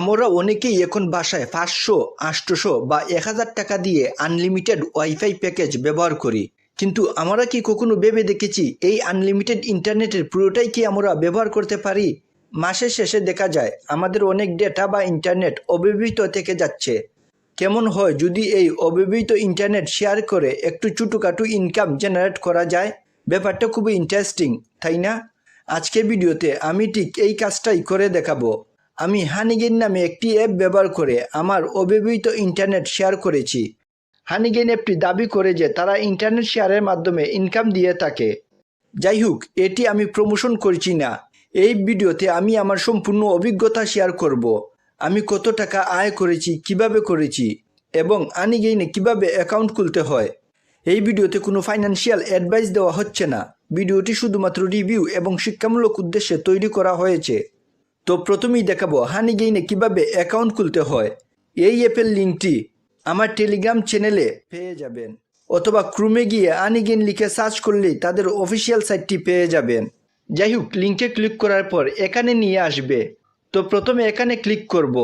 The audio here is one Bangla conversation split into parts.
আমরা অনেকেই এখন বাসায় পাঁচশো আটশোশো বা এক হাজার টাকা দিয়ে আনলিমিটেড ওয়াইফাই প্যাকেজ ব্যবহার করি। কিন্তু আমরা কি কখনো ভেবে দেখেছি এই আনলিমিটেড ইন্টারনেটের পুরোটাই কি আমরা ব্যবহার করতে পারি? মাসের শেষে দেখা যায় আমাদের অনেক ডেটা বা ইন্টারনেট অব্যবহৃত থেকে যাচ্ছে। কেমন হয় যদি এই অব্যবহৃত ইন্টারনেট শেয়ার করে একটু ছোটোখাটো ইনকাম জেনারেট করা যায়? ব্যাপারটা খুবই ইন্টারেস্টিং তাই না? আজকের ভিডিওতে আমি ঠিক এই কাজটাই করে দেখাবো। আমি হানিগেন নামে একটি অ্যাপ ব্যবহার করে আমার অব্যবহৃত ইন্টারনেট শেয়ার করেছি। হানিগেন অ্যাপটি দাবি করে যে তারা ইন্টারনেট শেয়ারের মাধ্যমে ইনকাম দিয়ে থাকে। যাই হোক এটি আমি প্রমোশন করছি না। এই ভিডিওতে আমি আমার সম্পূর্ণ অভিজ্ঞতা শেয়ার করব। আমি কত টাকা আয় করেছি, কীভাবে করেছি, এবং আনিগেইনে কীভাবে অ্যাকাউন্ট খুলতে হয়। এই ভিডিওতে কোনো ফাইন্যান্সিয়াল অ্যাডভাইস দেওয়া হচ্ছে না। ভিডিওটি শুধুমাত্র রিভিউ এবং শিক্ষামূলক উদ্দেশ্যে তৈরি করা হয়েছে। তো প্রথমেই দেখাবো হানি গেইনে কীভাবে অ্যাকাউন্ট খুলতে হয়। এই অ্যাপের লিঙ্কটি আমার টেলিগ্রাম চ্যানেলে পেয়ে যাবেন। অথবা ক্রুমে গিয়ে আনিগেন লিখে সার্চ করলেই তাদের অফিসিয়াল সাইটটি পেয়ে যাবেন। যাই হোক, লিঙ্কে ক্লিক করার পর এখানে নিয়ে আসবে। তো প্রথমে এখানে ক্লিক করব।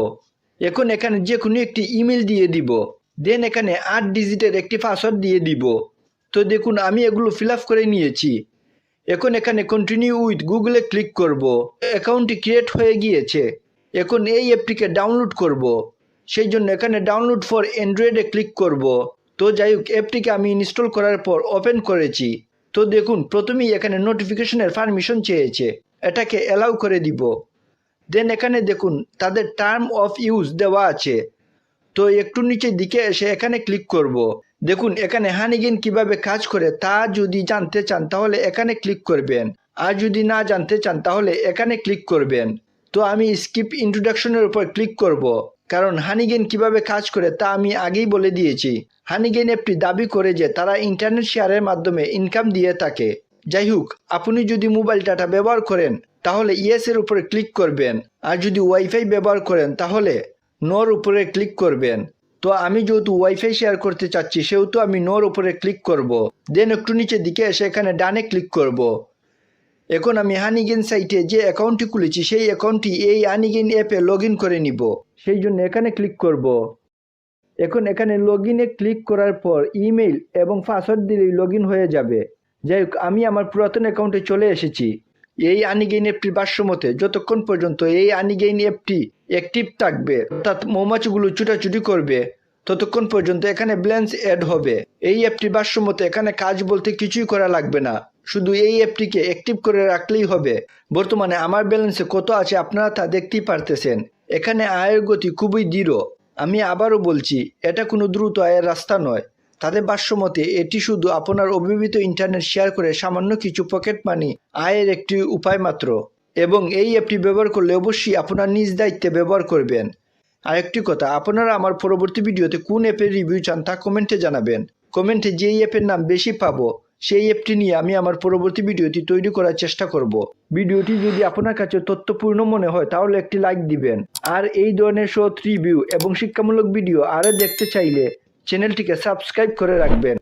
এখন এখানে যে কোনো একটি ইমেল দিয়ে দিব। দেন এখানে আট ডিজিটের একটি পাসওয়ার্ড দিয়ে দিব। তো দেখুন, আমি এগুলো ফিল করে নিয়েছি। এখন এখানে কন্টিনিউ উইথ গুগলে ক্লিক করব। অ্যাকাউন্টটি ক্রিয়েট হয়ে গিয়েছে। এখন এই অ্যাপটিকে ডাউনলোড করব। সেই জন্য এখানে ডাউনলোড ফর অ্যান্ড্রয়েডে ক্লিক করব। তো যাই হোক অ্যাপটিকে আমি ইনস্টল করার পর ওপেন করেছি। তো দেখুন, প্রথমেই এখানে নোটিফিকেশনের পারমিশন চেয়েছে। এটাকে অ্যালাউ করে দিব। দেন এখানে দেখুন, তাদের টার্ম অফ ইউজ দেওয়া আছে। তো একটু নিচের দিকে এসে এখানে ক্লিক করব। দেখুন, এখানে হানিগেন কীভাবে কাজ করে তা যদি জানতে চান, তাহলে এখানে ক্লিক করবেন। আর যদি না জানতে চান, তাহলে এখানে ক্লিক করবেন। তো আমি স্কিপ ইন্ট্রোডাকশনের উপর ক্লিক করব। কারণ হানিগেন কীভাবে কাজ করে তা আমি আগেই বলে দিয়েছি। হানিগেন অ্যাপটি দাবি করে যে তারা ইন্টারনেট শেয়ারের মাধ্যমে ইনকাম দিয়ে থাকে। যাই হোক, আপনি যদি মোবাইল ডাটা ব্যবহার করেন, তাহলে ইয়েস এর উপরে ক্লিক করবেন। আর যদি ওয়াইফাই ব্যবহার করেন, তাহলে নোর উপরে ক্লিক করবেন তো আমি যেহেতু ওয়াইফাই শেয়ার করতে চাচ্ছি, সেহেতু আমি নোর উপরে ক্লিক করব। দেন একটু নিচের দিকে এসে এখানে ডানে ক্লিক করব। এখন আমি হানিগেন সাইটে যে অ্যাকাউন্টটি খুলেছি, সেই অ্যাকাউন্টটি এই হানিগেন অ্যাপে লগ করে নিব সেই জন্য এখানে ক্লিক করব। এখন এখানে লগ ক্লিক করার পর ইমেইল এবং পাসওয়ার্ড দিলেই লগ হয়ে যাবে যাই হোক, আমি আমার পুরাতন অ্যাকাউন্টে চলে এসেছি এই আনিগেইন অ্যাপটির ভাষ্যমতে যতক্ষণ পর্যন্ত এই আনিগেইন অ্যাপটি অ্যাক্টিভ থাকবে, অর্থাৎ মৌমাছিগুলো ছুটাছুটি করবে, ততক্ষণ পর্যন্ত এখানে ব্যালেন্স অ্যাড হবে। এই অ্যাপটির ভাষ্যমতে এখানে কাজ বলতে কিছুই করা লাগবে না, শুধু এই অ্যাপটিকে অ্যাক্টিভ করে রাখলেই হবে। বর্তমানে আমার ব্যালেন্সে কত আছে আপনারা তা দেখতেই পারতেছেন। এখানে আয়ের গতি খুবই দৃঢ়। আমি আবারও বলছি, এটা কোনো দ্রুত আয়ের রাস্তা নয়। তাদের ভাষ্যমতে এটি শুধু আপনার অভিহিত ইন্টারনেট শেয়ার করে সামান্য কিছু পকেট মানি আয়ের একটি উপায় মাত্র এবং এই অ্যাপটি ব্যবহার করলে অবশ্যই আপনার নিজ দায়িত্বে ব্যবহার করবেন। আরেকটি কথা, আপনারা আমার পরবর্তী ভিডিওতে কোন অ্যাপের রিভিউ চান তা কমেন্টে জানাবেন। কমেন্টে যেই অ্যাপের নাম বেশি পাবো, সেই অ্যাপটি নিয়ে আমি আমার পরবর্তী ভিডিওটি তৈরি করার চেষ্টা করব। ভিডিওটি যদি আপনার কাছে তথ্যপূর্ণ মনে হয়, তাহলে একটি লাইক দিবেন। আর এই ধরনের শর্ট রিভিউ এবং শিক্ষামূলক ভিডিও আরও দেখতে চাইলে চ্যানেলটিকে সাবস্ক্রাইব করে রাখবেন।